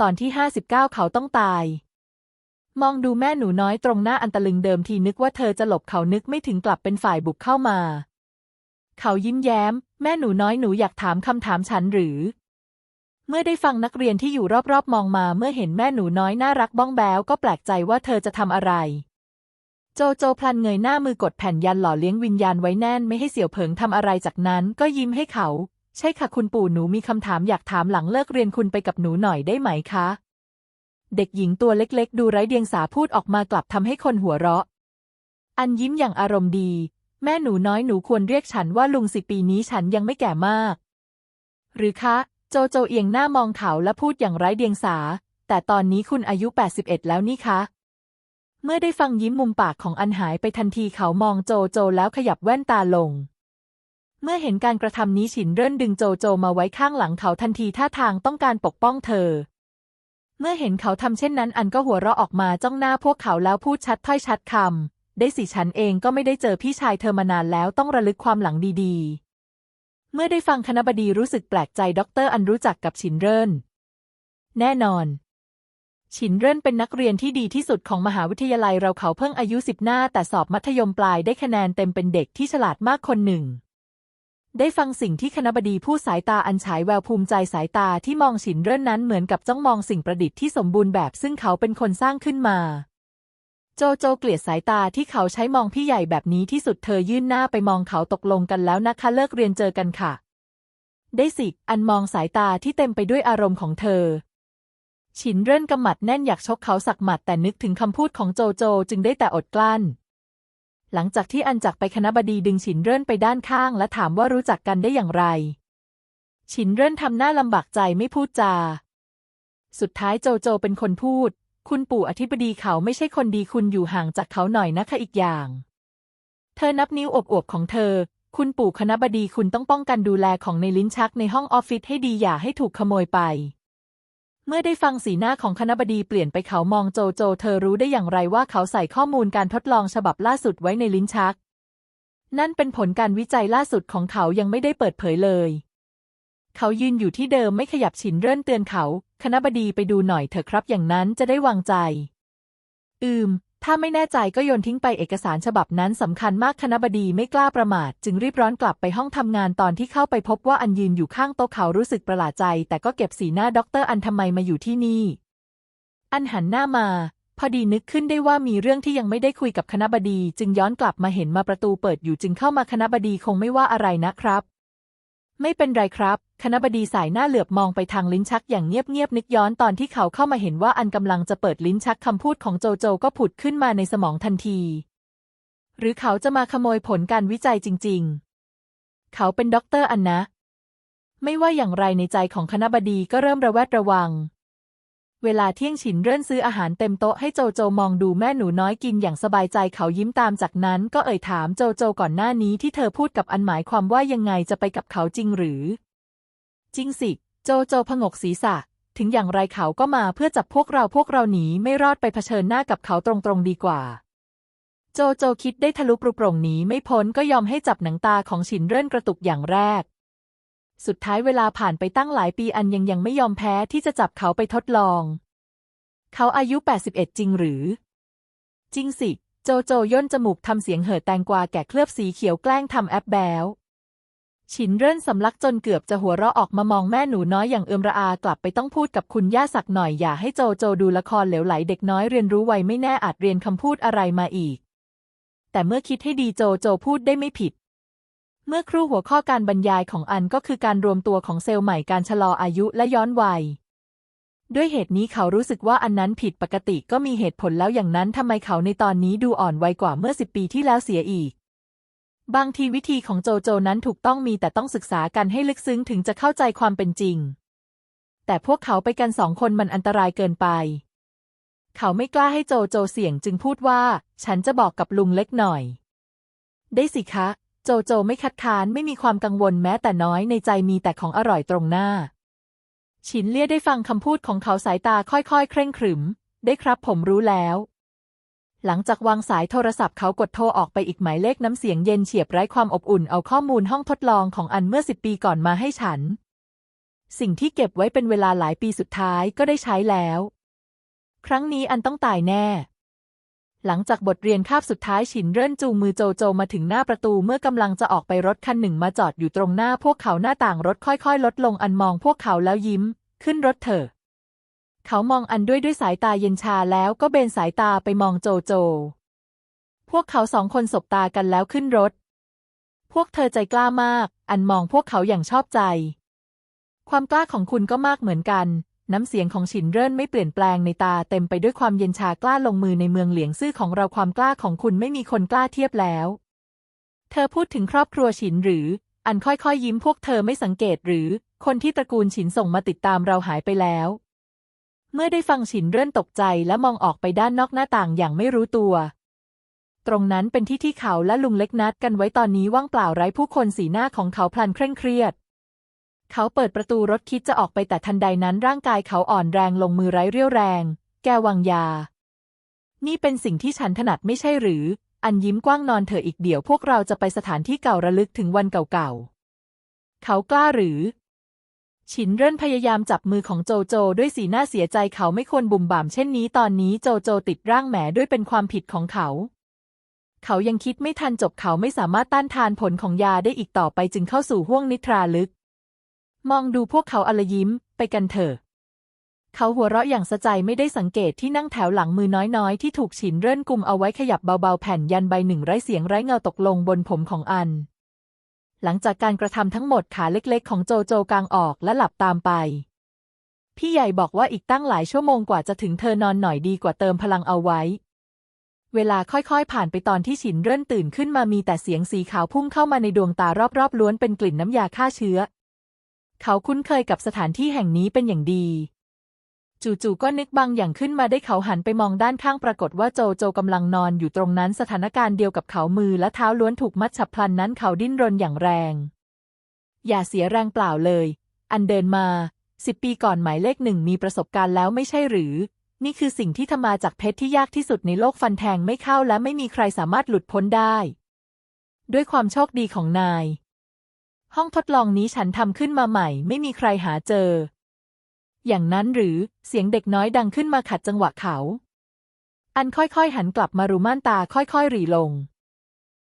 ตอนที่ห้าสิบเก้าเขาต้องตาย มองดูแม่หนูน้อยตรงหน้าอันตะลึงเดิมทีนึกว่าเธอจะหลบเขานึกไม่ถึงกลับเป็นฝ่ายบุกเข้ามา เขายิ้มแย้ม แม่หนูน้อยหนูอยากถามคำถามฉันหรือ เมื่อได้ฟังนักเรียนที่อยู่รอบๆ มองมา เมื่อเห็นแม่หนูน้อยน่ารักบ้องแบ้วก็แปลกใจว่าเธอจะทำอะไร โจโจพลันเงยหน้ามือกดแผ่นยันหล่อเลี้ยงวิญญาณไว้แน่นไม่ให้เสี่ยวเผิงทำอะไรจากนั้นก็ยิ้มให้เขา ใช่ค่ะคุณปู่หนูมีคำถามอยากถามหลังเลิกเรียนคุณไปกับหนูหน่อยได้ไหมคะ เด็กหญิงตัวเล็กๆ ดูไร้เดียงสาพูดออกมากลับทำให้คนหัวเราะ อันยิ้มอย่างอารมณ์ดี แม่หนูน้อยหนูควรเรียกฉันว่าลุงสิปีนี้ฉันยังไม่แก่มาก หรือคะ โจโจเอียงหน้ามองเขาและพูดอย่างไร้เดียงสา แต่ตอนนี้คุณอายุ 81 แล้วนี่คะเมื่อได้ฟังยิ้มมุมปากของอันหายไปทันทีเขามองโจโจแล้วขยับแว่นตาลง เมื่อเห็นการกระทำนี้ฉินเริ่นดึงโจโจมาไว้ข้างหลังเขาทันทีท่าทางต้องการปกป้องเธอ เมื่อเห็นเขาทำเช่นนั้นอันก็หัวเราะออกมาจ้องหน้าพวกเขาแล้วพูดชัดถ้อยชัดคำได้สิฉันเองก็ไม่ได้เจอพี่ชายเธอมานานแล้วต้องระลึกความหลังดีๆ เมื่อได้ฟังคณบดีรู้สึกแปลกใจด็อกเตอร์อันรู้จักกับฉินเริ่น แน่นอนฉินเริ่นเป็นนักเรียนที่ดีที่สุดของมหาวิทยาลัยเราเขาเพิ่งอายุสิบหน้า แต่สอบมัธยมปลายได้คะแนนเต็มเป็นเด็กที่ฉลาดมากคนหนึ่ง ได้ฟังสิ่งที่คณบดีพูดสายตาอันฉายแววภูมิใจสายตาที่มองฉินเริ่อนนั้นเหมือนกับจ้องมองสิ่งประดิษฐ์ที่สมบูรณ์แบบซึ่งเขาเป็นคนสร้างขึ้นมา โจโจเกลียดสายตาที่เขาใช้มองพี่ใหญ่แบบนี้ที่สุดเธอยื่นหน้าไปมองเขาตกลงกันแล้วนะคะเลิกเรียนเจอกันค่ะ ได้สิ อันมองสายตาที่เต็มไปด้วยอารมณ์ของเธอ ฉินเริ่นกำหมัดแน่นอยากชกเขาสักหมัดแต่นึกถึงคำพูดของโจโจจึงได้แต่อดกลั้น หลังจากที่อันจักไปคณะบดีดึงฉินเริ่นไปด้านข้าง และถามว่ารู้จักกันได้อย่างไร ฉินเริ่นทำหน้าลำบากใจไม่พูดจา สุดท้ายโจโจเป็นคนพูด คุณปู่อธิบดีเขาไม่ใช่คนดีคุณอยู่ห่างจากเขาหน่อยนะคะอีกอย่าง เธอนับนิ้วอบอวบของเธอ คุณปู่คณะบดีคุณต้องป้องกันดูแลของในลิ้นชักในห้องออฟฟิศให้ดีอย่าให้ถูกขโมยไป เมื่อได้ฟังสีหน้าของคณบดีเปลี่ยนไปเขามองโจโจ เธอรู้ได้อย่างไรว่าเขาใส่ข้อมูลการทดลองฉบับล่าสุดไว้ในลิ้นชัก นั่นเป็นผลการวิจัยล่าสุดของเขายังไม่ได้เปิดเผยเลย เขายืนอยู่ที่เดิมไม่ขยับฉินเริ่นเตือนเขา คณบดีไปดูหน่อยเถอะครับอย่างนั้นจะได้วางใจ อืม ถ้าไม่แน่ใจก็โยนทิ้งไปเอกสารฉบับนั้นสำคัญมากคณบดีไม่กล้าประมาท จึงรีบร้อนกลับไปห้องทำงานตอนที่เข้าไปพบว่าอันยืนอยู่ข้างโต๊ะเขารู้สึกประหลาดใจ แต่ก็เก็บสีหน้าด็อกเตอร์อันทำไมมาอยู่ที่นี่ อันหันหน้ามา พอดีนึกขึ้นได้ว่ามีเรื่องที่ยังไม่ได้คุยกับคณบดี จึงย้อนกลับมาเห็นมาประตูเปิดอยู่จึงเข้ามาคณบดีคงไม่ว่าอะไรนะครับ ไม่เป็นไรครับ คณบดีสายหน้าเหลือบมองไปทางลิ้นชักอย่างเงียบๆนึกย้อนตอนที่เขาเข้ามาเห็นว่าอันกำลังจะเปิดลิ้นชักคำพูดของโจโจก็ผุดขึ้นมาในสมองทันที หรือเขาจะมาขโมยผลการวิจัยจริง ๆ เขาเป็นด็อกเตอร์อันนะ ไม่ว่าอย่างไรในใจของคณบดีก็เริ่มระแวดระวัง เวลาเที่ยงฉินเริ่นซื้ออาหารเต็มโต๊ะให้โจโจมองดูแม่หนูน้อยกินอย่างสบายใจเขายิ้มตามจากนั้นก็เอ่ยถามโจโจก่อนหน้านี้ที่เธอพูดกับอันหมายความว่ายังไงจะไปกับเขาจริงหรือ จริงสิ โจโจผงกศีรษะ ถึงอย่างไรเขาก็มาเพื่อจับพวกเราพวกเราหนีไม่รอดไปเผชิญหน้ากับเขาตรงๆดีกว่า โจโจคิดได้ทะลุปรุโปร่งหนีไม่พ้นก็ยอมให้จับหนังตาของฉินเริ่นกระตุกอย่างแรก สุดท้ายเวลาผ่านไปตั้งหลายปีอันยังยังไม่ยอมแพ้ที่จะจับเขาไปทดลอง เขาอายุ 81 จริงหรือ จริงสิ โจโจย่นจมูกทำเสียงเห่อแตงกวาแก่เคลือบสีเขียวแกล้งทำแอปแบวฉินเริ่นสำลักจนเกือบจะหัวเราะออกมามองแม่หนูน้อยอย่างเอือมระอากลับไปต้องพูดกับคุณย่าสักหน่อยอย่าให้โจโจดูละครเหลวไหลเด็กน้อยเรียนรู้ไวไม่แน่อาจเรียนคำพูดอะไรมาอีก แต่เมื่อคิดให้ดีโจโจพูดได้ไม่ผิด เมื่อครู่หัวข้อการบรรยายของอันก็คือการรวมตัวของเซลล์ใหม่การชะลออายุและย้อนวัย ด้วยเหตุนี้เขารู้สึกว่าอันนั้นผิดปกติก็มีเหตุผลแล้วอย่างนั้นทำไมเขาในตอนนี้ดูอ่อนวัยกว่าเมื่อสิบปีที่แล้วเสียอีก บางทีวิธีของโจโจนั้นถูกต้องมีแต่ต้องศึกษากันให้ลึกซึ้งถึงจะเข้าใจความเป็นจริง แต่พวกเขาไปกันสองคนมันอันตรายเกินไป เขาไม่กล้าให้โจโจเสี่ยงจึงพูดว่า ฉันจะบอกกับลุงเล็กหน่อย ได้สิคะ โจโจไม่คัดค้านไม่มีความกังวลแม้แต่น้อยในใจมีแต่ของอร่อยตรงหน้า ฉินเลี่ยได้ฟังคำพูดของเขาสายตาค่อยๆ เคร่งขรึม ได้ครับผมรู้แล้ว หลังจากวางสายโทรศัพท์เขากดโทรออกไปอีกหมายเลขน้ำเสียงเย็นเฉียบไร้ความอบอุ่นเอาข้อมูลห้องทดลองของอันเมื่อสิบปีก่อนมาให้ฉัน สิ่งที่เก็บไว้เป็นเวลาหลายปีสุดท้ายก็ได้ใช้แล้ว ครั้งนี้อันต้องตายแน่ หลังจากบทเรียนคาบสุดท้ายฉินเริ่นจูงมือโจโจมาถึงหน้าประตูเมื่อกำลังจะออกไปรถคันหนึ่งมาจอดอยู่ตรงหน้าพวกเขาหน้าต่างรถค่อยๆ ลดลงอันมองพวกเขาแล้วยิ้ม ขึ้นรถเถอะ เขามองอันด้วยด้วยสายตาเย็นชาแล้วก็เบนสายตาไปมองโจโจ พวกเขาสองคนสบตากันแล้วขึ้นรถ พวกเธอใจกล้ามาก อันมองพวกเขาอย่างชอบใจ ความกล้าของคุณก็มากเหมือนกัน น้ำเสียงของฉินเริ่นไม่เปลี่ยนแปลงในตาเต็มไปด้วยความเย็นชากล้าลงมือในเมืองเหลียงซื่อของเราความกล้าของคุณไม่มีคนกล้าเทียบแล้ว เธอพูดถึงครอบครัวฉินหรือ อันค่อยๆยิ้มพวกเธอไม่สังเกตหรือ คนที่ตระกูลฉินส่งมาติดตามเราหายไปแล้ว เมื่อได้ฟังฉินเริ่นตกใจและมองออกไปด้านนอกหน้าต่างอย่างไม่รู้ตัว ตรงนั้นเป็นที่ที่เขาและลุงเล็กนัดกันไว้ตอนนี้ว่างเปล่าไร้ผู้คนสีหน้าของเขาพลันเคร่งเครียด เขาเปิดประตูรถคิดจะออกไปแต่ทันใดนั้นร่างกายเขาอ่อนแรงลงมือไร้เรี่ยวแรง แกวางยา นี่เป็นสิ่งที่ฉันถนัดไม่ใช่หรือ อันยิ้มกว้างนอนเถอะอีกเดี๋ยวพวกเราจะไปสถานที่เก่าระลึกถึงวันเก่าๆ เขากล้าหรือ ฉินเริ่นพยายามจับมือของโจโจด้วยสีหน้าเสียใจเขาไม่ควรบุ่มบ่ามเช่นนี้ตอนนี้โจโจติดร่างแหมด้วยเป็นความผิดของเขาเขายังคิดไม่ทันจบเขาไม่สามารถต้านทานผลของยาได้อีกต่อไปจึงเข้าสู่ห้วงนิทราลึก มองดูพวกเขาอละยิ้ม ไปกันเถอะ เขาหัวเราะอย่างสะใจไม่ได้สังเกตที่นั่งแถวหลังมือน้อยๆ ที่ถูกฉินเริ่นกุมเอาไว้ขยับเบาๆ แผ่นยันใบหนึ่งไร้เสียงไร้เงาตกลงบนผมของอัน หลังจากการกระทำทั้งหมดขาเล็กๆ ของโจโจกางออกและหลับตามไป พี่ใหญ่บอกว่าอีกตั้งหลายชั่วโมงกว่าจะถึงเธอนอนหน่อยดีกว่าเติมพลังเอาไว้เวลาค่อยๆ ผ่านไปตอนที่ฉินเริ่นตื่นขึ้นมามีแต่เสียงสีขาวพุ่งเข้ามาในดวงตารอบๆ ล้วนเป็นกลิ่นน้ำยาฆ่าเชื้อ เขาคุ้นเคยกับสถานที่แห่งนี้เป็นอย่างดี จู่ๆก็นึกบางอย่างขึ้นมาได้เขาหันไปมองด้านข้างปรากฏว่าโจโจกำลังนอนอยู่ตรงนั้นสถานการณ์เดียวกับเขามือและเท้าล้วนถูกมัดฉับพลันนั้นเขาดิ้นรนอย่างแรง อย่าเสียแรงเปล่าเลย อันเดินมาสิบปีก่อนหมายเลขหนึ่งมีประสบการณ์แล้วไม่ใช่หรือ นี่คือสิ่งที่ทำมาจากเพชรที่ยากที่สุดในโลกฟันแทงไม่เข้าและไม่มีใครสามารถหลุดพ้นได้ ด้วยความโชคดีของนาย ห้องทดลองนี้ฉันทำขึ้นมาใหม่ ไม่มีใครหาเจอ อย่างนั้นหรือเสียงเด็กน้อยดังขึ้นมาขัดจังหวะเขา อันค่อยๆหันกลับมารูม่านตาค่อยๆหรี่ลง